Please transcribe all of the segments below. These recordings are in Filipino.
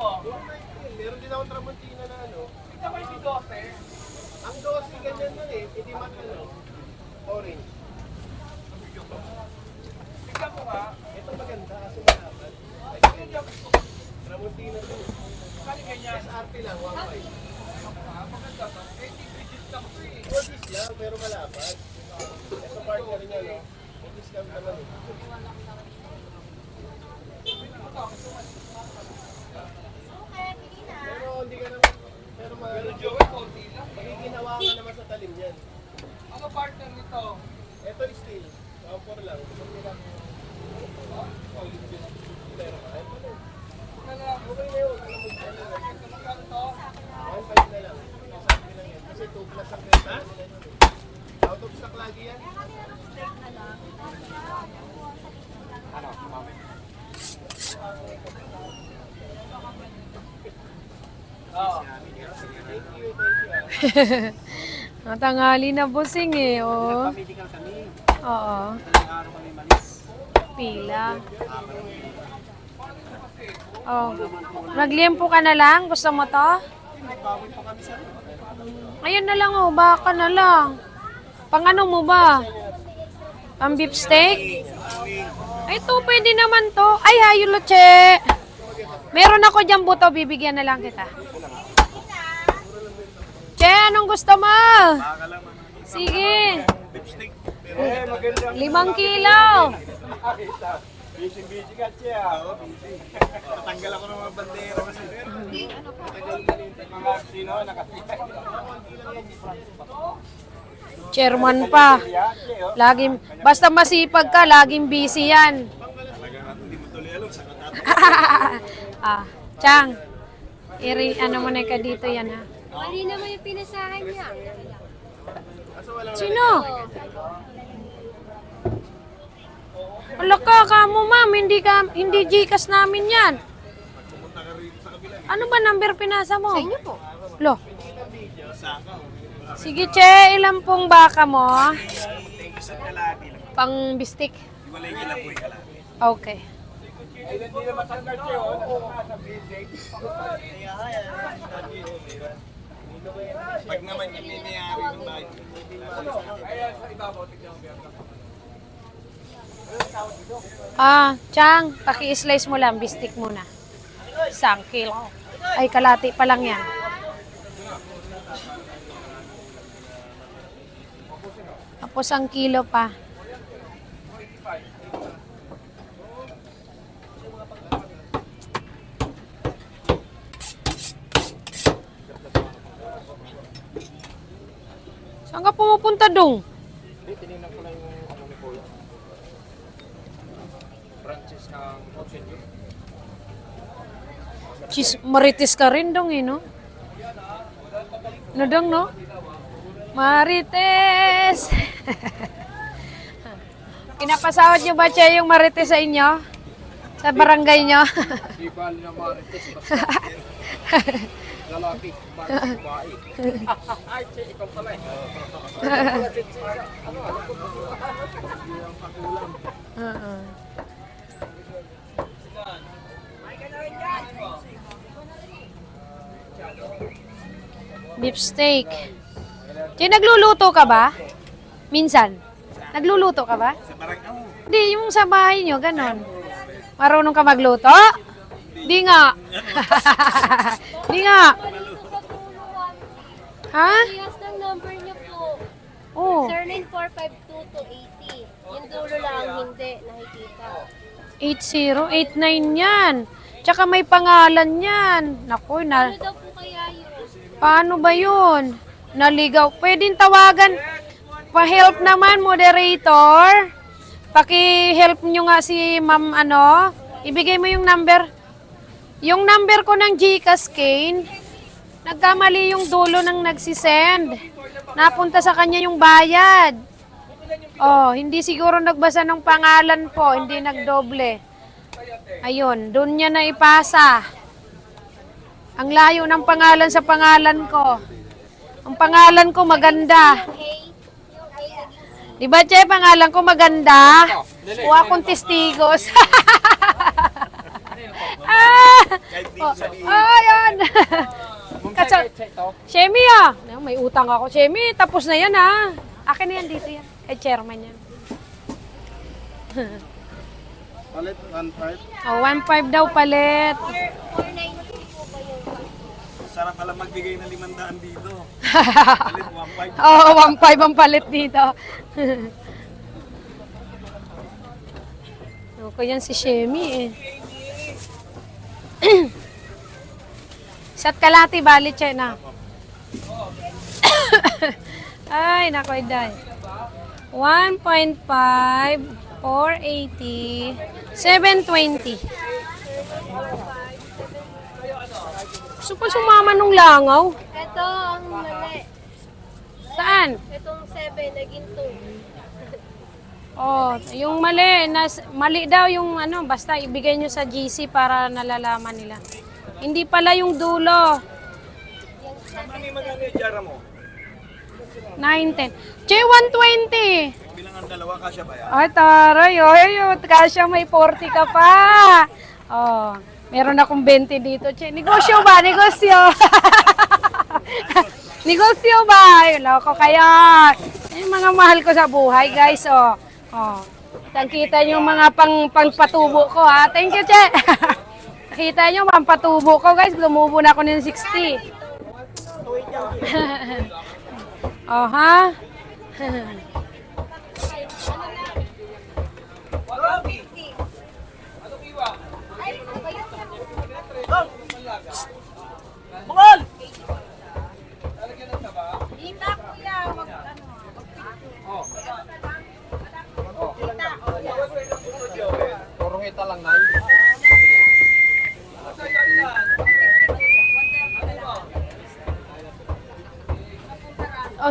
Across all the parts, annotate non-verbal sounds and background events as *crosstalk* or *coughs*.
mo? Meron din ako tramontina na ano. Ito ba yung 12? Ang dosi ganyan nun eh. Hindi mat ano. Orange. Tignan mo nga. Ito maganda kasi malaman. Tramontina to. Kali ganyan. SRP lang, 1.5. Ah, maganda to. 80 digits lang to eh. Cookies lang, pero malapad. Ito partner niya, no? Discount naman eh. Pero hindi ka naman, pero ma- Pero Joey, konti lang. magiginawa ka naman sa talim yan. Ano partner nito? Ito is steel. Kampor lang. Gusto nila. Pero kahit ano. Ito lang. Okay na yun. Alam mo, ano, Ito magkano to? 1.5 na lang. Sabi lang yan. Kasi 2 plus ang renta nila yun eh. Out of stock lagi yan. Ano? Mami. Oo. Thank you, thank you. ah. *laughs* Matanghali na busing eh, oh. Medical kami. Oo. Talang araw kami. Pila. Oh. Nagliempo ka na lang? Gusto mo to? Ayun na lang oh, baka na lang. Pang ano mo ba? Pang beef steak? Ito pwede naman to. Ay, hayo loche. Meron ako dyan buto, bibigyan na lang kita. Che, anong gusto mo? Sige. Limang kilo. Busy-busy ka busy. Tatanggal ako ng mga bandera kasi. Mga sino, nakasita. Chairman pa. Laging, basta masipag ka, laging busy yan. Sa *laughs* ah, Chang, iri, ano mo na ka dito yan ha? Mali naman yung pinasahan niya. Sino? Wala ka, kamo ma'am, hindi, ka, hindi Gcash namin yan. Ano ba number pinasa mo? Sa inyo po. Lo. Sige, che, ilan pong baka mo? Pang bistik. Okay. Pag naman yung niniyari ng bahay. Ayan, sa ibabaw, tignan mo. Bianca. Ah, Chang, paki-slice mo lang, bistik muna. Isang kilo. Ay, kalati pa lang yan. Tapos ang kilo pa. Saan ka pumupunta dong? Hindi, tinignan ko lang yung ano ni Kuya. Branches ng Ocean View. Chis, marites ka rin dong eh, no? Ano dong, no? Marites! Pinapasawad niyo ba siya yung marites sa inyo? Sa barangay niyo? Di ba na marites lalaki, bago babae. Ay, ikaw pala eh. Ano, ano Oo. Beef steak. Di, nagluluto ka ba? Minsan? Nagluluto ka ba? Sa barangay. Di, yung sa bahay nyo, ganon. Marunong ka magluto? Di nga. *laughs* Di nga. Ha? Yes, ng number niyo po. Oh, Surname 452 to 80. Yung dulo lang hindi nakikita. 8089 yan. Tsaka may pangalan yan. Naku, na, Ano daw po kaya yun? paano ba yun? Naligaw. Pwedeng tawagan. Pa-help naman, moderator. Paki-help nyo nga si ma'am ano. Ibigay mo yung number. Yung number ko ng Gcash Kane, nagkamali yung dulo ng nagsisend. Napunta sa kanya yung bayad. Oh, hindi siguro nagbasa ng pangalan po, hindi nagdoble. Ayun, doon niya na ipasa. Ang layo ng pangalan sa pangalan ko. Ang pangalan ko maganda. Di ba, Che, pangalan ko maganda? Kuha akong testigos. *laughs* Ah! Kahit di Oh, check to. Shemi ah. Ay, May utang ako. Shemi, tapos na yan ah. Akin na yan dito yan. Kay chairman yan. Palit, 1.5. Oh, 1.5 daw palit. 490 po ba yung Sarap pala magbigay ng 500 dito. Palit, *laughs* 1.5. Oo, oh, 1.5 ang palit dito. *laughs* Ako yan si Shemi eh. *clears throat* Sat kalati bali che na. *coughs* Ay, nako iday. 1.5, 480, 720. Gusto pa sumama nung langaw. Ito ang mali. Saan? Itong 7 naging 2. Oh, yung mali, nas, mali daw yung ano, basta ibigay nyo sa GC para nalalaman nila. Hindi pala yung dulo. Mami, magkano yung jara mo? 910. Che, 120. Bilang ang dalawa, kasya ba yan? Ay, taray. Ay, ay, kasya may 40 ka pa. Oh, meron akong 20 dito, Che. Negosyo ba? Negosyo. *laughs* Negosyo ba? Loko kaya. Ay, mga mahal ko sa buhay, guys. Oh. Oh. Kitang-kita nyo mga pang pangpatubo ko, ha? Thank you, Che. *laughs* Nakita nyo, pangpatubo ko, guys. Lumubo na ako ng 60. *laughs* oh, ha?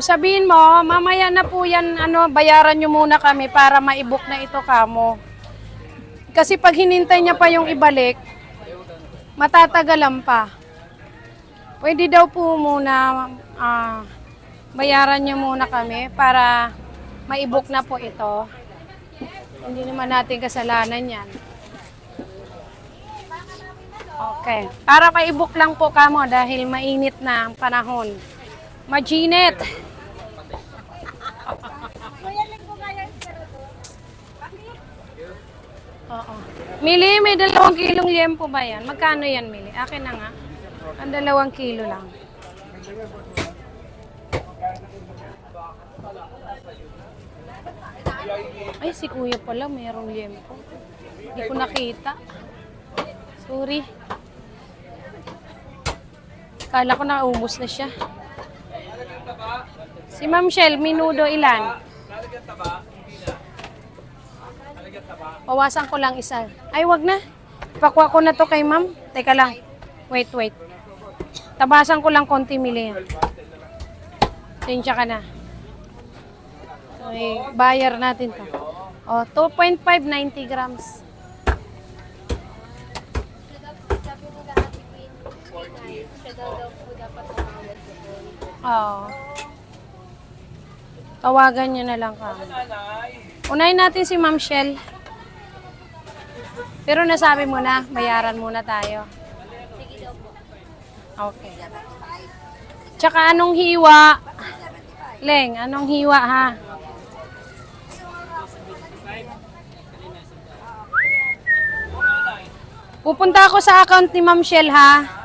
Sabihin mo, mamaya na po yan, ano, bayaran nyo muna kami para maibok na ito kamo. Kasi pag hinintay niya pa yung ibalik, matatagalan pa. Pwede daw po muna ah, bayaran nyo muna kami para maibok na po ito. Hindi naman natin kasalanan yan. Okay. Para maibok lang po kamo dahil mainit na ang panahon. Majinit. Oo. Mili, may dalawang kilong liempo ba yan? Magkano yan, Mili? Akin na nga. Ang dalawang kilo lang. Ay, si kuya pala, mayroong liempo. Hindi ko nakita. Sorry. Kala ko naubos na siya. Si Ma'am Shell, minudo ilan? Pawasan ko lang isa. Ay, wag na. Pakwa ko na to kay ma'am. Teka lang. Wait, wait. Tabasan ko lang konti mili. Tensya ka na. Okay, bayar natin to. Oh, 2.5, 90 grams. Sabi nila Ate Queen, siya daw daw po dapat tumawag doon. Oo. Tawagan niyo na lang kami. Unahin natin si Ma'am Shell. Pero nasabi mo na, bayaran muna tayo. Okay. Tsaka anong hiwa? Leng, anong hiwa ha? Pupunta ako sa account ni Ma'am Shell ha.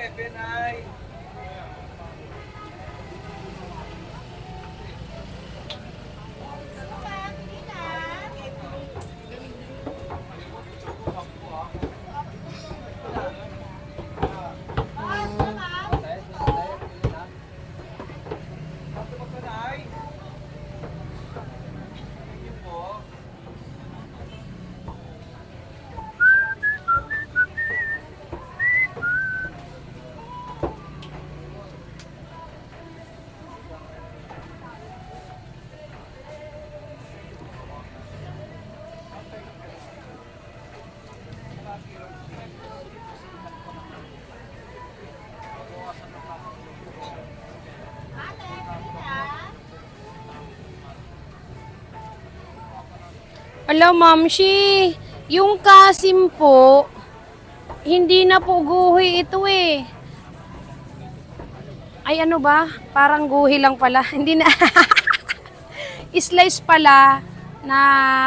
7 ay. Alam, mamshi, yung kasim po, hindi na po guhi ito eh. Ay ano ba? Parang guhi lang pala. *laughs* Hindi na. *laughs* Slice pala na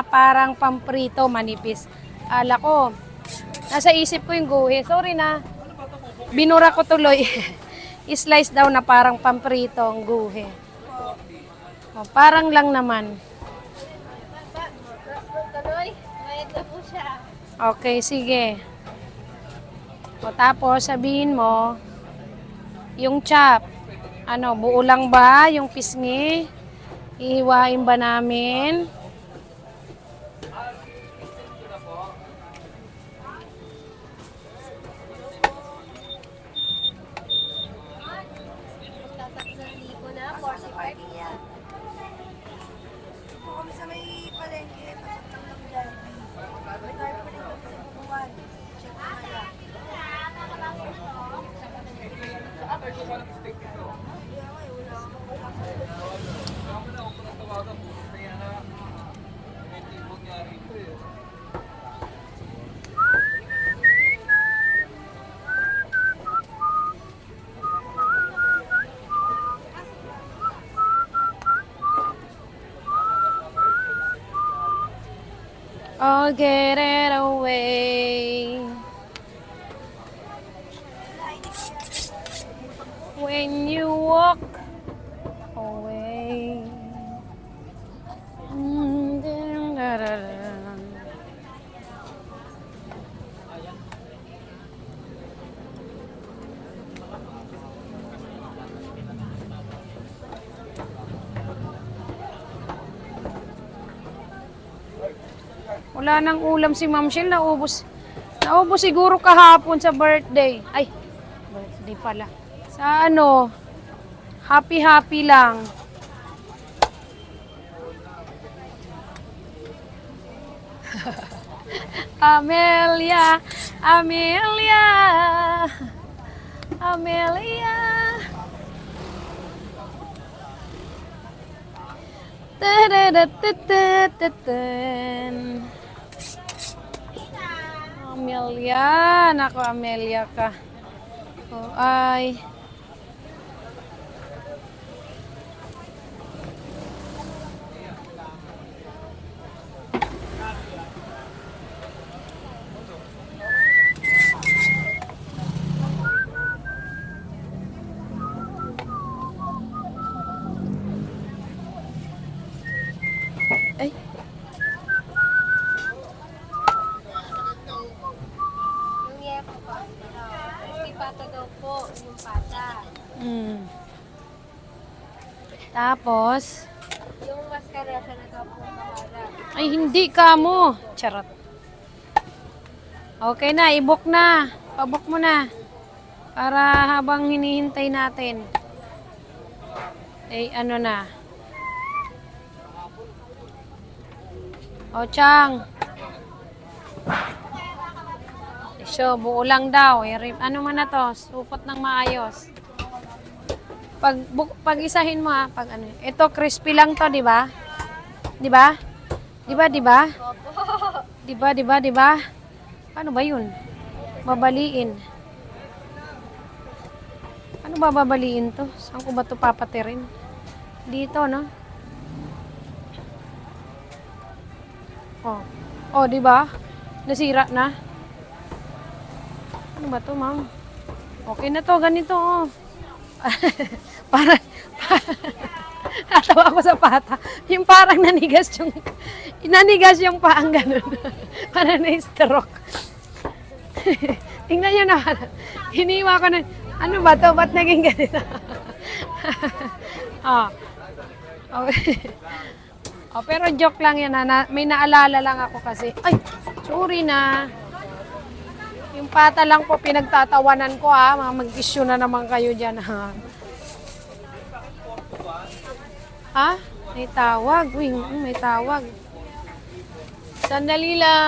parang pamprito manipis. Ala ko. Nasa isip ko yung guhi. Sorry na. Binura ko tuloy. *laughs* Slice daw na parang pamprito ang guhi. O, parang lang naman. Tuloy, mayat na po siya. Okay, sige. O tapos sabihin mo, yung chop, ano, buo lang ba yung pisngi? Ihiwain ba namin? 45 yan. kami sa may palengke, I'll get it away. Walk away. Wala nang ulam si Ma'am Shell, naubos. Naubos siguro kahapon sa birthday. Ay, birthday pala. Sa ano, happy-happy lang. *laughs* Amelia, Amelia, Amelia. Amelia, nako Amelia ka. Oh. Ay. Tapos, Yung mascara siya na daw po maharap. ay hindi ka mo. Charot. Okay na, ibok na. Pabok mo na. Para habang hinihintay natin. Eh, ano na. O, Chang. So, buo lang daw. Ano man na to? Supot ng maayos. Pag, bu- pag isahin mo ha, pag ano. Ito, crispy lang to, di ba? Di ba? Di ba, di ba? Di ba, di ba, di ba? Paano ba yun? Babaliin. Ano ba babaliin to? Saan ko ba to papatirin? Dito, no? Oh. Oh, di ba? Nasira na. Ano ba to, ma'am? Okay na to, ganito, oh. *laughs* para, *laughs* natawa ako sa pata. Yung parang nanigas yung, nanigas yung paang ganun. *laughs* para na-stroke. *laughs* Tingnan nyo naman. Hiniwa ko na, ano ba to? Ba't naging ganito? ah. Okay. Oh, pero joke lang yan. Na, may naalala lang ako kasi. Ay, sorry na. Yung pata lang po pinagtatawanan ko ha. Mga mag-issue na naman kayo dyan ha. Ha? May tawag. Uy, may tawag. Sandali lang.